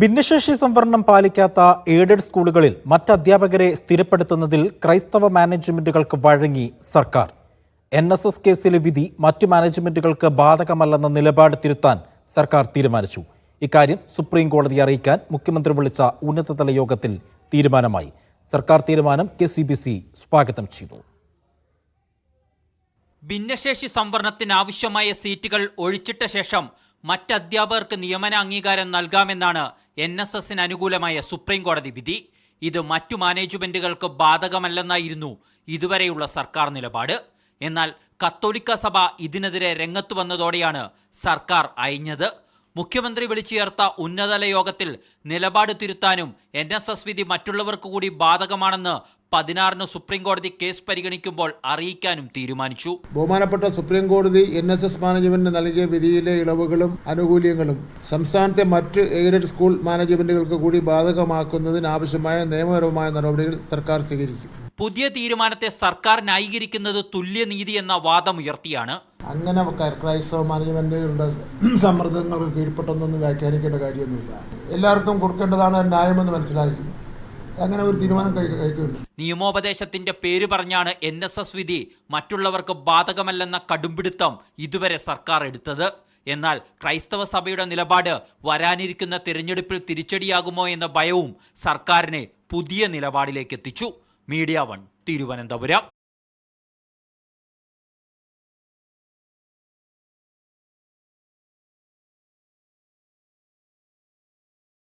ഭിന്നശേഷി സംവരണം പാലിക്കാത്ത എയ്ഡഡ് സ്കൂളുകളിൽ മറ്റ് അധ്യാപകരെ സ്ഥിരപ്പെടുത്തുന്നതിൽ ക്രൈസ്തവ മാനേജ്മെന്റുകൾക്ക് വഴങ്ങി സർക്കാർ. എൻ എസ് എസ് കേസിലെ വിധി മറ്റു മാനേജ്മെന്റുകൾക്ക് ബാധകമല്ലെന്ന നിലപാട് തിരുത്താൻ സർക്കാർ തീരുമാനിച്ചു. ഇക്കാര്യം സുപ്രീം കോടതി അറിയിക്കാൻ മുഖ്യമന്ത്രി വിളിച്ച ഉന്നതതല യോഗത്തിൽ തീരുമാനമായി. സർക്കാർ തീരുമാനം കെ സ്വാഗതം ചെയ്തു. ഭിന്നശേഷി സംവരണത്തിന് ആവശ്യമായ സീറ്റുകൾ ഒഴിച്ചിട്ട ശേഷം മറ്റ് അധ്യാപകർക്ക് നിയമന അംഗീകാരം നൽകാമെന്നാണ് എൻ എസ് എസിന് അനുകൂലമായ സുപ്രീംകോടതി വിധി. ഇത് മറ്റു മാനേജ്മെന്റുകൾക്ക് ബാധകമല്ലെന്നായിരുന്നു ഇതുവരെയുള്ള സർക്കാർ നിലപാട്. എന്നാൽ കത്തോലിക്ക സഭ ഇതിനെതിരെ രംഗത്ത് വന്നതോടെയാണ് സർക്കാർ അയഞ്ഞത്. മുഖ്യമന്ത്രി വിളിച്ചു ചേർത്ത ഉന്നതതല യോഗത്തിൽ നിലപാട് തിരുത്താനും എൻ എസ് എസ് വിധി മറ്റുള്ളവർക്ക് കൂടി ബാധകമാണെന്ന് പതിനാറിന് സുപ്രീം കോടതി കേസ് പരിഗണിക്കുമ്പോൾ അറിയിക്കാനും തീരുമാനിച്ചു. ബഹുമാനപ്പെട്ട സുപ്രീം കോടതി എൻ എസ് എസ് മാനേജ്മെന്റിന് നൽകിയ വിധിയിലെ ഇളവുകളും ആനുകൂല്യങ്ങളും സംസ്ഥാനത്തെ മറ്റ് എയ്ഡഡ് സ്കൂൾ മാനേജ്മെന്റുകൾക്ക് കൂടി ബാധകമാക്കുന്നതിനാവശ്യമായ നിയമപരമായ നടപടികൾ സർക്കാർ സ്വീകരിക്കും. പുതിയ തീരുമാനത്തെ സർക്കാർ ന്യായീകരിക്കുന്നത് തുല്യനീതി എന്ന വാദമുയർത്തിയാണ്. അങ്ങനെ ക്രൈസ്തവ മാനേജ്മെന്റുകളുടെ സമ്മർദ്ദങ്ങൾക്ക് കീഴ്പ്പെട്ടൊന്നും വ്യാഖ്യാനിക്കേണ്ട കാര്യമൊന്നുമില്ല. എല്ലാവർക്കും കൊടുക്കേണ്ടതാണ് ന്യായമെന്ന് മനസ്സിലാക്കി. അങ്ങനെ ഒരു തീരുമാനം കൈക്കൊണ്ടു. നിയമോപദേശത്തിന്റെ പേര് പറഞ്ഞാണ് എൻ എസ് എസ് വിധി. മറ്റുള്ളവർക്ക് ബാധകമല്ലെന്ന കടുംപിടുത്തം ഇതുവരെ സർക്കാർ എടുത്തത്. എന്നാൽ ക്രൈസ്തവ സഭയുടെ നിലപാട് വരാനിരിക്കുന്ന തിരഞ്ഞെടുപ്പിൽ തിരിച്ചടിയാകുമോ എന്ന ഭയവും സർക്കാരിനെ പുതിയ നിലപാടിലേക്ക് എത്തിച്ചു. Media one Thiruvananthapuram.